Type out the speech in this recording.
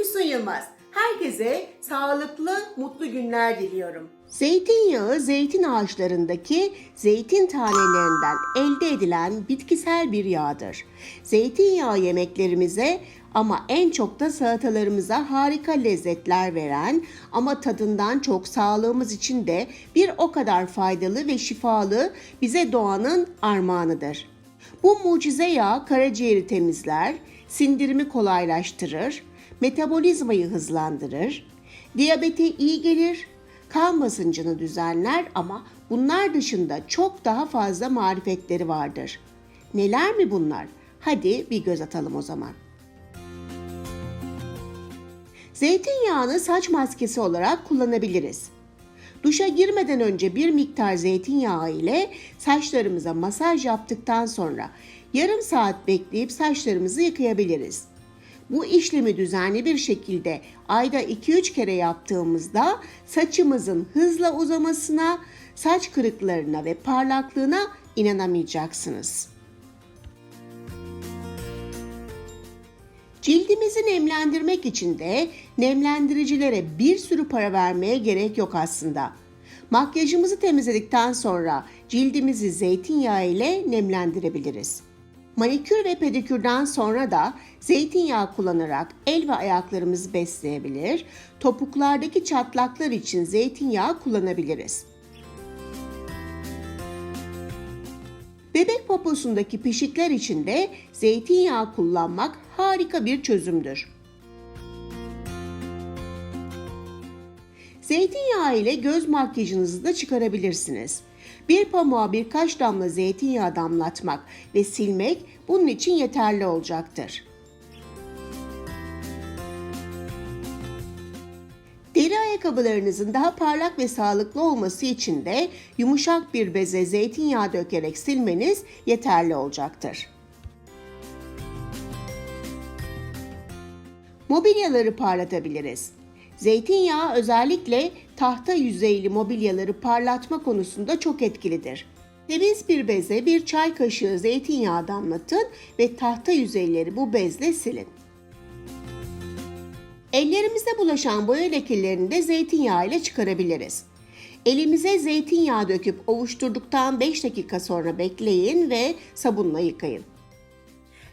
Füsun Yılmaz. Herkese sağlıklı, mutlu günler diliyorum. Zeytinyağı zeytin ağaçlarındaki zeytin tanelerinden elde edilen bitkisel bir yağdır. Zeytinyağı yemeklerimize ama en çok da salatalarımıza harika lezzetler veren ama tadından çok sağlığımız için de bir o kadar faydalı ve şifalı bize doğanın armağanıdır. Bu mucize yağ karaciğeri temizler, sindirimi kolaylaştırır, metabolizmayı hızlandırır, diyabete iyi gelir, kan basıncını düzenler ama bunlar dışında çok daha fazla marifetleri vardır. Neler mi bunlar? Hadi bir göz atalım o zaman. Zeytinyağını saç maskesi olarak kullanabiliriz. Duşa girmeden önce bir miktar zeytinyağı ile saçlarımıza masaj yaptıktan sonra yarım saat bekleyip saçlarımızı yıkayabiliriz. Bu işlemi düzenli bir şekilde ayda 2-3 kere yaptığımızda saçımızın hızla uzamasına, saç kırıklarına ve parlaklığına inanamayacaksınız. Cildimizi nemlendirmek için de nemlendiricilere bir sürü para vermeye gerek yok aslında. Makyajımızı temizledikten sonra cildimizi zeytinyağı ile nemlendirebiliriz. Manikür ve pedikürden sonra da zeytinyağı kullanarak el ve ayaklarımızı besleyebilir, topuklardaki çatlaklar için zeytinyağı kullanabiliriz. Bebek poposundaki pişikler için de zeytinyağı kullanmak harika bir çözümdür. Zeytinyağı ile göz makyajınızı da çıkarabilirsiniz. Bir pamuğa birkaç damla zeytinyağı damlatmak ve silmek bunun için yeterli olacaktır. Deri ayakkabılarınızın daha parlak ve sağlıklı olması için de yumuşak bir beze zeytinyağı dökerek silmeniz yeterli olacaktır. Mobilyaları parlatabiliriz. Zeytinyağı özellikle tahta yüzeyli mobilyaları parlatma konusunda çok etkilidir. Temiz bir beze bir çay kaşığı zeytinyağı damlatın ve tahta yüzeyleri bu bezle silin. Ellerimize bulaşan boya lekelerini de zeytinyağı ile çıkarabiliriz. Elimize zeytinyağı döküp ovuşturduktan 5 dakika sonra bekleyin ve sabunla yıkayın.